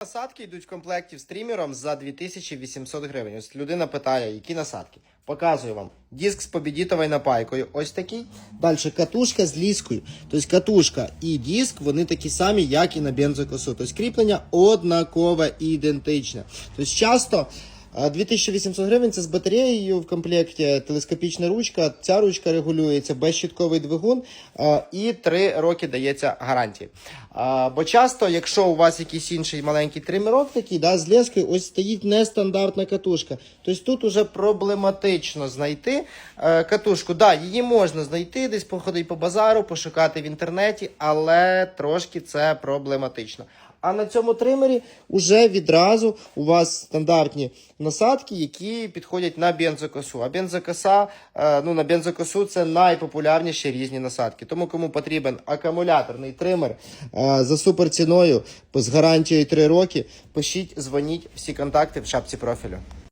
Насадки йдуть в комплекті з тримером за 2800 гривень. Ось людина питає, які насадки. Показую вам. Диск з побідітовою напайкою. Ось такий. Далі катушка з ліскою. Тобто катушка і диск, вони такі самі, як і на бензокосу. Тобто кріплення однакове ідентичне. Тобто часто. А, 2800 гривень це з батареєю в комплекті, телескопічна ручка. Ця ручка регулюється, безщітковий двигун і 3 роки дається гарантії. Бо часто, якщо у вас якийсь інший маленький тримерок такий, да, з лескою, ось стоїть нестандартна катушка. Тобто тут уже проблематично знайти е, катушку. Да, її можна знайти, десь походити по базару, пошукати в інтернеті, але трошки це проблематично. А на цьому тримері вже відразу у вас стандартні насадки, які підходять на бензокосу. А бензокоса, е, ну на бензокосу це найпопулярніші різні насадки. Тому кому потрібен акумуляторний тример е, за суперціною з гарантією 3 роки, пишіть, дзвоніть, всі контакти в шапці профілю.